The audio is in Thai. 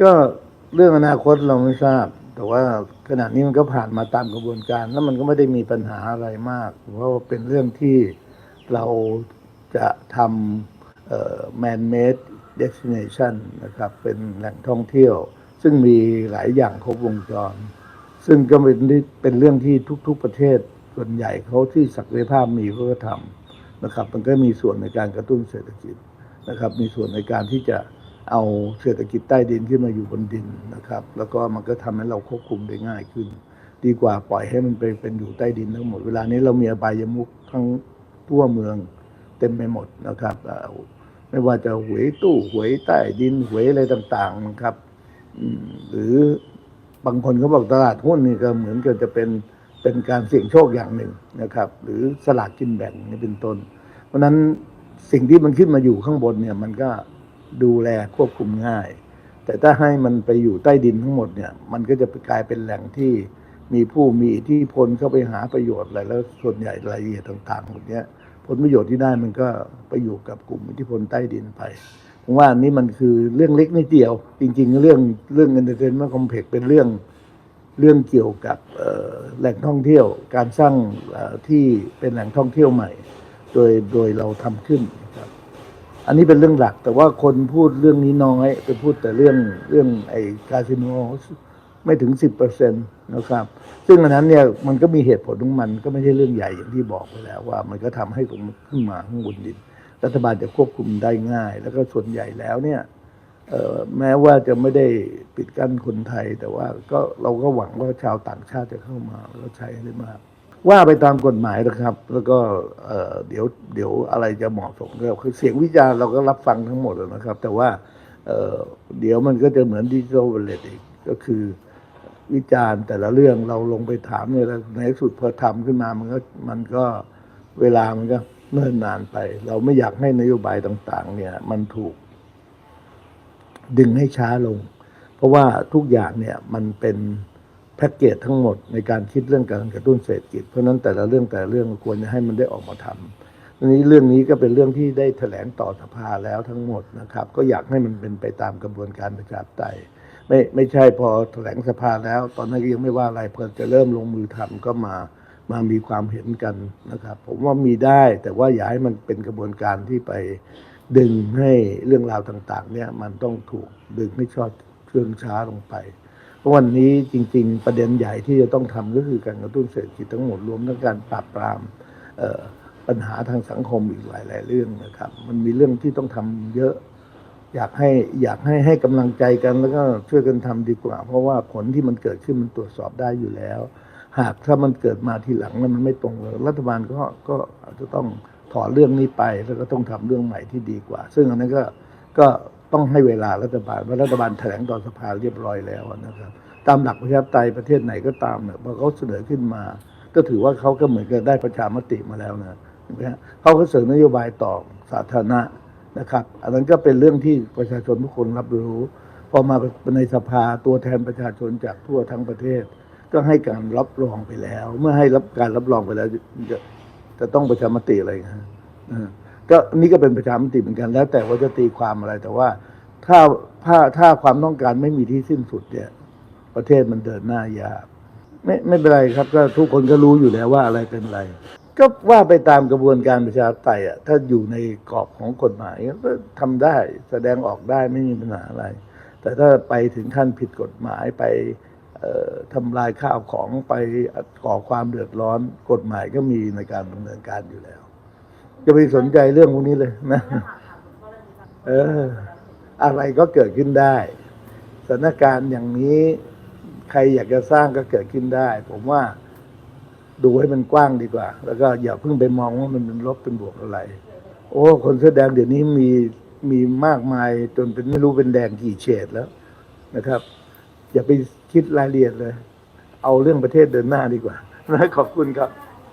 ก็เรื่องอนาคตเราไม่ทราบ แต่ว่าขณะนี้มันก็ผ่านมาตามกระบวนการ แล้วมันก็ไม่ได้มีปัญหาอะไรมาก เพราะว่าเป็นเรื่องที่เราจะทำ man made destination นะครับ เป็นแหล่งท่องเที่ยว ซึ่งมีหลายอย่างครบวงจร ซึ่งก็เป็นเป็นเรื่องที่ทุก ๆประเทศส่วนใหญ่เขาที่ศักยภาพมีเขาก็ทำนะครับ มันก็มีส่วนในการกระตุ้นเศรษฐกิจนะครับ มีส่วนในการที่จะ เอาเศรษฐกิจใต้ดินขึ้นมาอยู่บนดินนะครับ แล้วก็มันก็ทำให้เราควบคุมได้ง่ายขึ้น ดีกว่าปล่อยให้มันไปเป็นอยู่ใต้ดินทั้งหมด เวลานี้เรามีอบายมุขทั้งทั่วเมืองเต็มไปหมดนะครับ ไม่ว่าจะหวยตู้หวยใต้ดินหวยอะไรต่างๆนะครับหรือบางคนเขาบอกตลาดหุ้นนี่ก็เหมือนกับจะเป็นเป็นการเสี่ยงโชคอย่างหนึ่งนะครับ หรือสลากกินแบ่งนี่เป็นต้น เพราะนั้นสิ่งที่มันขึ้นมาอยู่ข้างบนเนี่ยมันก็ ดูแลควบคุมง่าย แต่ถ้าให้มันไปอยู่ใต้ดินทั้งหมดเนี่ย มันก็จะกลายเป็นแหล่งที่มีผู้มีอิทธิพลเข้าไปหาประโยชน์อะไรแล้วส่วนใหญ่รายละเอียดต่างๆหมดเนี้ยผลประโยชน์ที่ได้มันก็ไปอยู่กับกลุ่มอิทธิพลใต้ดินไปผมว่านี่มันคือเรื่องเล็กนิดเดียว จริง ๆ เรื่องเรื่อง entertainment complex เป็นเรื่องเรื่องเกี่ยวกับแหล่งท่องเที่ยว การสร้างที่เป็นแหล่งท่องเที่ยวใหม่ โดยโดยเราทำขึ้น อันนี้เป็นเรื่องหลัก แต่ว่าคนพูดเรื่องนี้น้อยไปพูดแต่เรื่องเรื่องไอ้คาสิโนไม่ถึงสิบเปอร์เซ็นต์นะครับ ซึ่งอันนั้นเนี่ยมันก็มีเหตุผลของมันก็ไม่ใช่เรื่องใหญ่อย่างที่บอกไปแล้วว่า มันก็ทำให้ตรงขึ้นมาข้างบนดิน รัฐบาลจะควบคุมได้ง่าย แล้วก็ส่วนใหญ่แล้วเนี่ยแม้ว่าจะไม่ได้ปิดกั้นคนไทย แต่ว่าก็เราก็หวังว่าชาวต่างชาติจะเข้ามาแล้วใช้ได้มาก ว่าไปตามกฎหมายนะครับ แล้วก็เดี๋ยวเดี๋ยวอะไรจะเหมาะสมก็คือเสียงวิจารณ์เราก็รับฟังทั้งหมดนะครับ แต่ว่าเดี๋ยวมันก็จะเหมือนดิจิทัลเวลเลตอีกก็คือวิจารณ์แต่ละเรื่องเราลงไปถามเนี่ยแล้วในที่สุดพอทำขึ้นมามันก็มันก็เวลามันก็เนิ่นนานไป เราไม่อยากให้นโยบายต่าง ๆ เนี่ย มันถูก ดึงให้ช้าลง เพราะว่าทุกอย่างเนี่ยมันเป็น แพ็กเกจทั้งหมดในการคิดเรื่องการกระตุ้นเศรษฐกิจ เพราะนั้นแต่ละเรื่องแต่ละเรื่องควรจะให้มันได้ออกมาทำทีนี้เรื่องนี้ก็เป็นเรื่องที่ได้แถลงต่อสภาแล้วทั้งหมดนะครับ ก็อยากให้มันเป็นไปตามกระบวนการประชาธิปไตยไม่ไม่ใช่พอแถลงสภาแล้ว ตอนนั้นก็ยังไม่ว่าอะไรเพิ่งจะเริ่มลงมือทำก็มามามีความเห็นกันนะครับ ผมว่ามีได้แต่ว่าอย่าให้มันเป็นกระบวนการที่ไปดึงให้เรื่องราวต่าง ๆ เนี่ยมันต้องถูกดึงให้ชอบเครื่องช้าลงไป วันนี้จริง ๆ ประเด็นใหญ่ที่จะต้องทำก็คือการกระตุ้นเศรษฐกิจทั้งหมดรวมทั้งการปราบปรามปัญหาทางสังคมอีกหลาย ๆ เรื่องนะครับ มันมีเรื่องที่ต้องทำเยอะ อยากให้อยากให้ให้กำลังใจกันแล้วก็ช่วยกันทำดีกว่า เพราะว่าผลที่มันเกิดขึ้นมันตรวจสอบได้อยู่แล้ว หากถ้ามันเกิดมาทีหลังแล้วมันไม่ตรงเลยรัฐบาลก็ก็อาจจะต้องถอนเรื่องนี้ไปแล้วก็ต้องทำเรื่องใหม่ที่ดีกว่า ซึ่งอันนั้นก็ก็ ต้องให้เวลารัฐบาลว่ารัฐบาลแถลงต่อสภาเรียบร้อยแล้วนะครับ ตามหลักประชาธิปไตยประเทศไหนก็ตามเนี่ยพอเขาเสนอขึ้นมา ก็ถือว่าเขาก็เหมือนกับได้ประชามติมาแล้วนะเนไหมฮะเขาก็เสนอนโยบายต่อสาธารณะนะครับ อันนั้นก็เป็นเรื่องที่ประชาชนทุกคนรับรู้ พอมาในสภาตัวแทนประชาชนจากทั่วทั้งประเทศ ก็ให้การรับรองไปแล้ว เมื่อให้รับการรับรองไปแล้วจะจะต้องประชามติอะไรนะฮะอ่า ก็นี่ก็เป็นประชามติเหมือนกัน แล้วแต่ว่าจะตีความอะไรแต่ว่า ถ้าถ้าถ้าความต้องการไม่มีที่สิ้นสุดเนี่ย ประเทศมันเดินหน้ายากไม่ไม่เป็นไรครับ ก็ทุกคนก็รู้อยู่แล้วว่าอะไรเป็นอะไร ก็ว่าไปตามกระบวนการประชาธิปไตยอะถ้าอยู่ในกรอบของกฎหมายก็ทำได้แสดงออกได้ไม่มีปัญหาอะไร แต่ถ้าไปถึงขั้นผิดกฎหมายไปทำลายข้าวของไปก่อความเดือดร้อนกฎหมายก็มีในการดำเนินการอยู่แล้ว จะไปสนใจเรื่องพวกนี้เลยนะเออ อะไรก็เกิดขึ้นได้สถานการณ์อย่างนี้ ใครอยากจะสร้างก็เกิดขึ้นได้ ผมว่าดูให้มันกว้างดีกว่า แล้วก็อย่าเพิ่งไปมองว่ามันเป็นลบเป็นบวกอะไร โอ้ คนเสื้อแดงเดี๋ยวนี้มีมีมากมายจนเป็นไม่รู้เป็นแดงกี่เฉดแล้วนะครับ อย่าไปคิดรายละเอียดเลย เอาเรื่องประเทศเดินหน้าดีกว่านะขอบคุณครับ